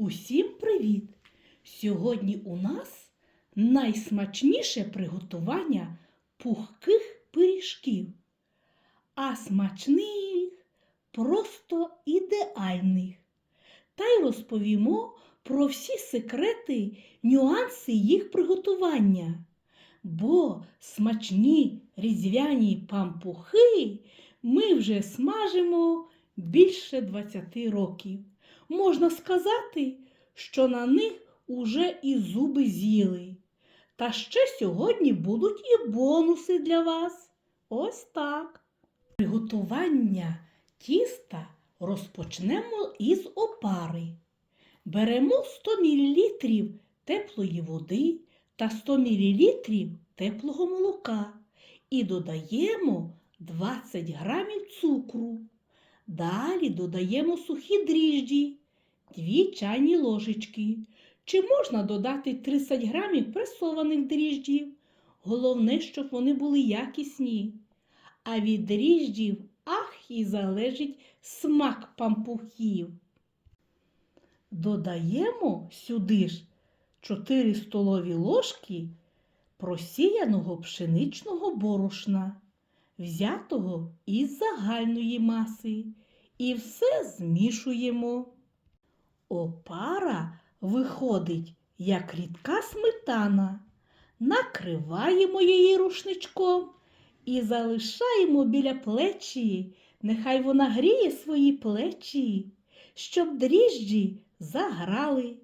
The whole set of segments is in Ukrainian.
Усім привіт! Сьогодні у нас найсмачніше приготування пухких пиріжків, а смачних просто ідеальних. Та й розповімо про всі секрети, нюанси їх приготування. Бо смачні різдвяні пампухи ми вже смажимо більше 20 років. Можна сказати, що на них уже і зуби з'їли. Та ще сьогодні будуть і бонуси для вас. Ось так. Приготування тіста розпочнемо із опари. Беремо 100 мл теплої води та 100 мл теплого молока і додаємо 20 грамів цукру. Далі додаємо сухі дріжджі, 2 чайні ложечки. Чи можна додати 30 грамів пресованих дріжджів? Головне, щоб вони були якісні. А від дріжджів ах і залежить смак пампухів. Додаємо сюди ж 4 столові ложки просіяного пшеничного борошна, взятого із загальної маси, і все змішуємо. Опара виходить, як рідка сметана. Накриваємо її рушничком і залишаємо біля плечі. Нехай вона гріє свої плечі, щоб дріжджі заграли,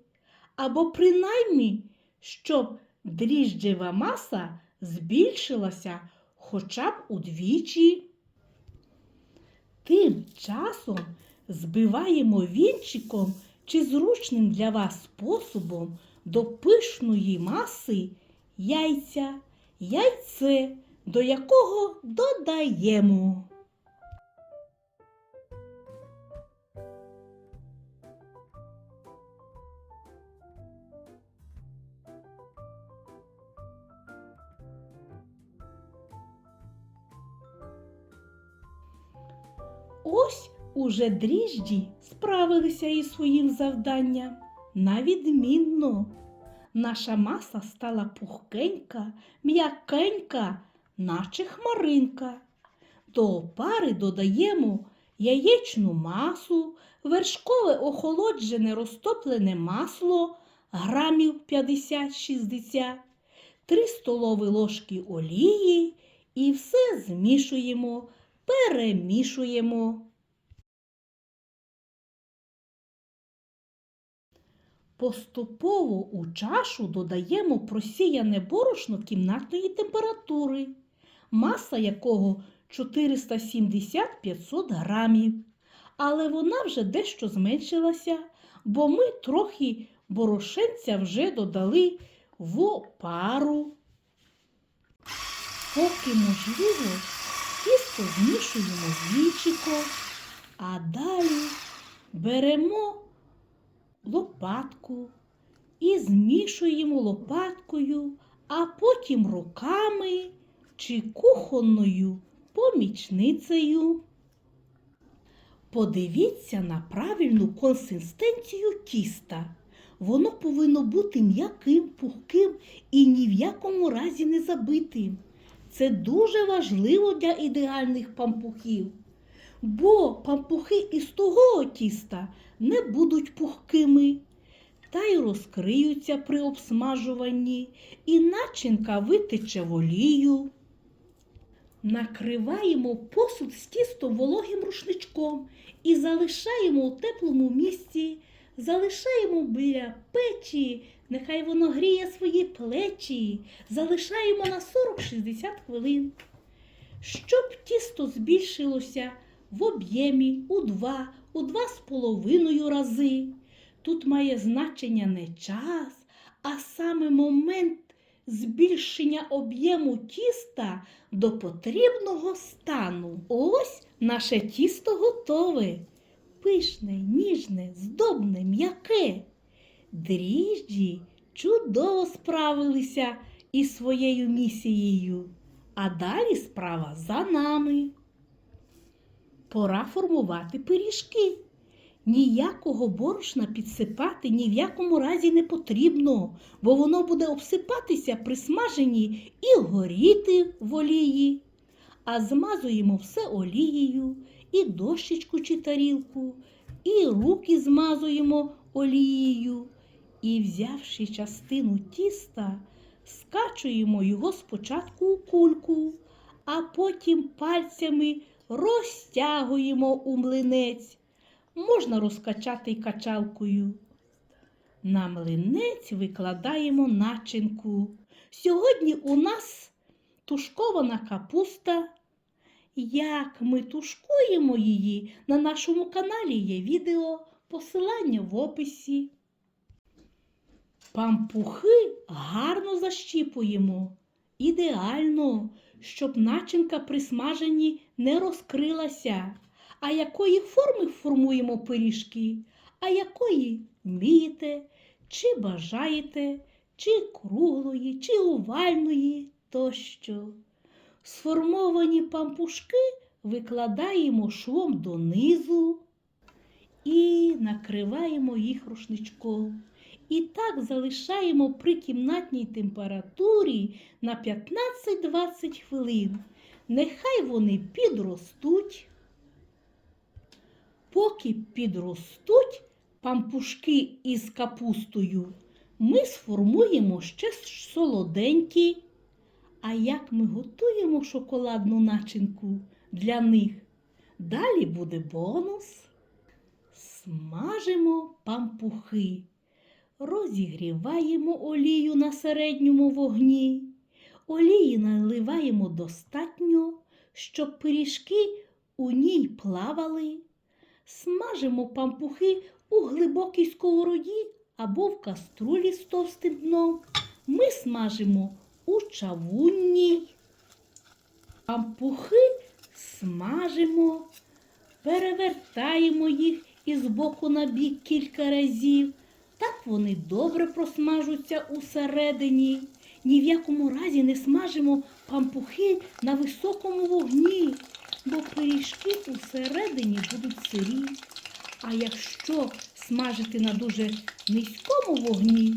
або принаймні, щоб дріжджева маса збільшилася хоча б удвічі. Тим часом збиваємо вінчиком чи зручним для вас способом до пишної маси яйця, яйце, до якого додаємо. Ось уже дріжджі справилися із своїм завданням. На відмінно. Наша маса стала пухкенька, м'якенька, наче хмаринка. До опари додаємо яєчну масу, вершкове охолоджене розтоплене масло грамів 50-60, 3 столові ложки олії і все змішуємо, перемішуємо. Поступово у чашу додаємо просіяне борошно кімнатної температури, маса якого 470-500 грамів. Але вона вже дещо зменшилася, бо ми трохи борошенця вже додали в опару. Поки можливо, тісто змішуємо з вічиком, а далі беремо лопатку і змішуємо лопаткою, а потім руками чи кухонною помічницею. Подивіться на правильну консистенцію тіста. Воно повинно бути м'яким, пухким і ні в якому разі не забитим. Це дуже важливо для ідеальних пампухів. Бо пампухи із того тіста не будуть пухкими та й розкриються при обсмажуванні, і начинка витече в олію. Накриваємо посуд з тістом вологим рушничком і залишаємо у теплому місці, залишаємо біля печі, нехай воно гріє свої плечі, залишаємо на 40-60 хвилин. Щоб тісто збільшилося в об'ємі у два, у два з половиною рази. Тут має значення не час, а саме момент збільшення об'єму тіста до потрібного стану. Ось наше тісто готове. Пишне, ніжне, здобне, м'яке. Дріжджі чудово справилися із своєю місією. А далі справа за нами. Пора формувати пиріжки. Ніякого борошна підсипати ні в якому разі не потрібно, бо воно буде обсипатися при смаженні і горіти в олії. А змазуємо все олією, і дощечку чи тарілку, і руки змазуємо олією. І, взявши частину тіста, скачуємо його спочатку у кульку, а потім пальцями розтягуємо у млинець. Можна розкачати й качалкою. На млинець викладаємо начинку. Сьогодні у нас тушкована капуста. Як ми тушкуємо її, на нашому каналі є відео, посилання в описі. Пампухи гарно защіпуємо. Ідеально, щоб начинка при смаженні не розкрилася. А якої форми формуємо пиріжки, а якої вмієте, чи бажаєте, чи круглої, чи овальної тощо. Сформовані пампушки викладаємо швом донизу і накриваємо їх рушничком. І так залишаємо при кімнатній температурі на 15-20 хвилин. Нехай вони підростуть. Поки підростуть пампушки із капустою, ми сформуємо ще солоденькі. А як ми готуємо шоколадну начинку для них? Далі буде бонус. Смажимо пампухи, розігріваємо олію на середньому вогні. Олії наливаємо достатньо, щоб пиріжки у ній плавали. Смажимо пампухи у глибокій сковороді або в каструлі з товстим дном. Ми смажимо у чавунні. Пампухи смажимо, перевертаємо їх із боку на бік кілька разів. Так вони добре просмажуться усередині. Ні в якому разі не смажимо пампухи на високому вогні, бо пиріжки усередині будуть сирі. А якщо смажити на дуже низькому вогні,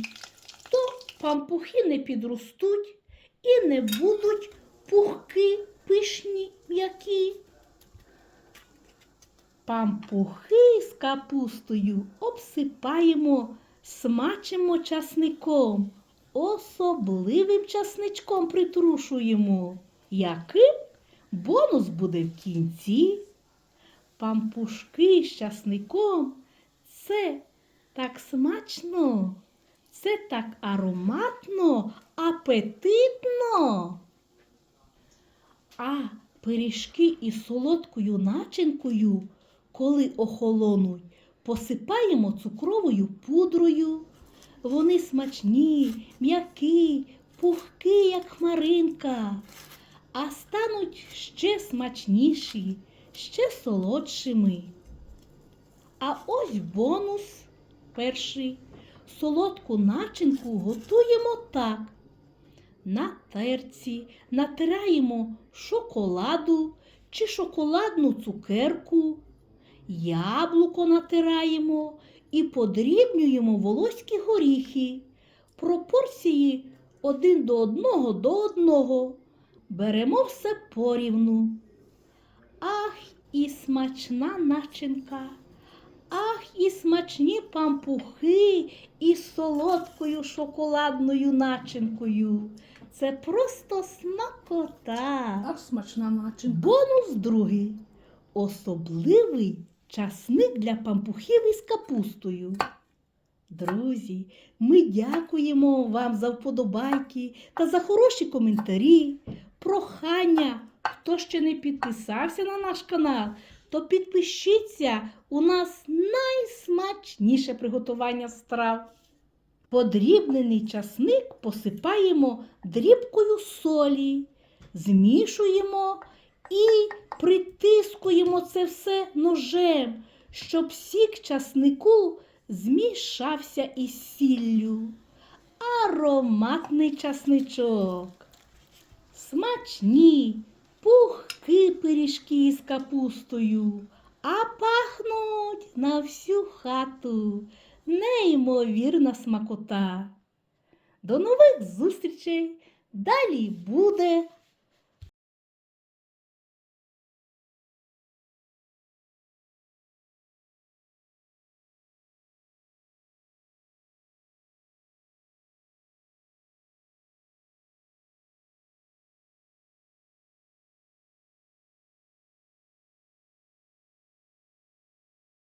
то пампухи не підростуть і не будуть пухки, пишні, м'які. Пампухи з капустою обсипаємо, смачимо часником, особливим часничком притрушуємо. Яким бонус буде в кінці? Пампушки з часником це так смачно, це так ароматно, апетитно. А пиріжки із солодкою начинкою, коли охолонуть, посипаємо цукровою пудрою. Вони смачні, м'які, пухкі, як хмаринка, а стануть ще смачніші, ще солодшими. А ось бонус перший. Солодку начинку готуємо так. На терці натираємо шоколаду чи шоколадну цукерку, яблуко натираємо і подрібнюємо волоські горіхи. Пропорції один до одного до одного. Беремо все порівну. Ах, і смачна начинка. Ах, і смачні пампухи із солодкою шоколадною начинкою. Це просто смакота. Ах, смачна начинка. Бонус другий. Особливий часник для пампухів із капустою. Друзі, ми дякуємо вам за вподобайки та за хороші коментарі. Прохання, хто ще не підписався на наш канал, то підпишіться. У нас найсмачніше приготування страв. Подрібнений часник посипаємо дрібкою солі, змішуємо і притискуємо це все ножем, щоб сік часнику змішався із сіллю. Ароматний часничок. Смачні, пухкі пиріжки з капустою, а пахнуть на всю хату. Неймовірна смакота. До нових зустрічей! Далі буде